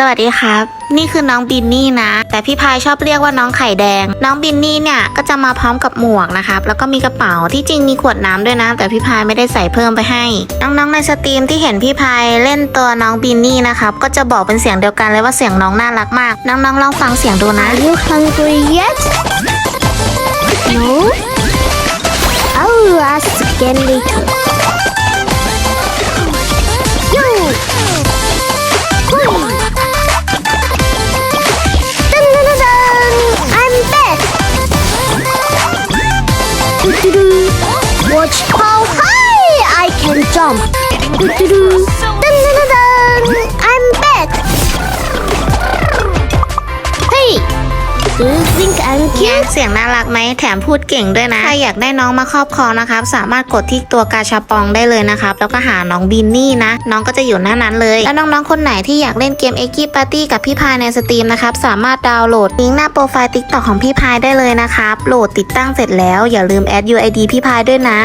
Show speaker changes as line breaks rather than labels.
สวัสดีครับ นี่คือน้องบินนี่นะ แต่พี่พายชอบเรียกว่าน้องไข่แดง น้องบินนี่เนี่ยก็จะมาพร้อมกับหมวกนะครับ แล้วก็มีกระเป๋าที่จริงมีขวดน้ำด้วยนะ แต่พี่พายไม่ได้ใส่เพิ่มไปให้ น้องๆในสตรีมที่เห็นพี่พายเล่นตัวน้องบินนี่นะครับ ก็จะบอกเป็นเสียงเดียวกันเลยว่าเสียงน้องน่ารักมาก น้องๆลองฟังเสียงดูนะ
Are you hungry yet? No? I'll ask again Watch how high I can jump! Dun, dun, dun. I'm back! Hey!
เสียงน่ารักไหมแถมพูดเก่งด้วยนะใครอยากได้น้องมาครอบครองนะครับ สามารถกดที่ตัวกาชาปองได้เลยนะครับ แล้วก็หาน้องบินนี่นะ น้องก็จะอยู่หน้านั้นเลย แล้วน้องๆคนไหนที่อยากเล่นเกมเอ็กกี้ปาร์ตี้กับพี่พายในสตรีมนะครับ สามารถดาวน์โหลดลิงก์หน้าโปรไฟล์ติ๊กต็อกของพี่พายได้เลยนะครับโหลดติดตั้งเสร็จแล้วอย่าลืมแอด UID พี่พายด้วยนะ